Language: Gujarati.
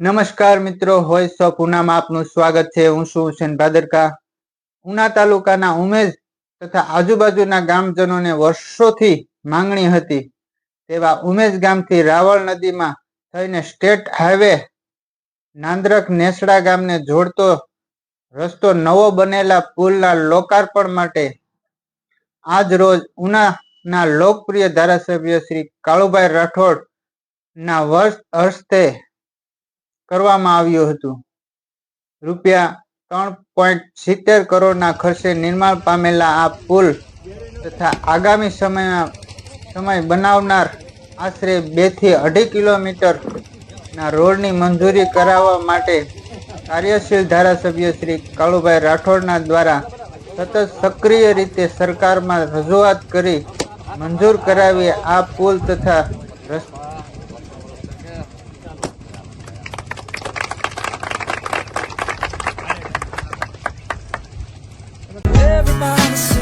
નમસ્કાર મિત્રો, હોય સો ઉનામાં આપનું સ્વાગત છે. હું છું હુસેન ભાદરકા. ઉના તાલુકાના ઉમેજ તથા આજુબાજુના ગામજનોને વર્ષોથી માંગણી હતી તેવા ઉમેજ ગામથી રાવળ નદીમાં થઈને સ્ટેટ હાઈવે નાંદ્રક નેસડા ગામને જોડતો રસ્તો નવો બનેલા પુલના લોકાર્પણ માટે આજ રોજ ઉનાના લોકપ્રિય ધારાસભ્ય શ્રી કાળુભાઈ રાઠોડ ના વર્ષ હસ્તે કરવામાં આવ્યું હતું. રૂપિયા ત્રણ પોઈન્ટ સિત્તેર કરોડના ખર્ચે નિર્માણ પામેલા આ પુલ તથા આગામી સમયમાં સમય બનાવનાર આશરે બેથી અઢી કિલોમીટર ના રોડની મંજૂરી કરાવવા માટે કાર્યશીલ ધારાસભ્ય શ્રી કાળુભાઈ રાઠોડના દ્વારા સતત સક્રિય રીતે સરકારમાં રજૂઆત કરી મંજૂર કરાવી આ પુલ તથા રસ- by the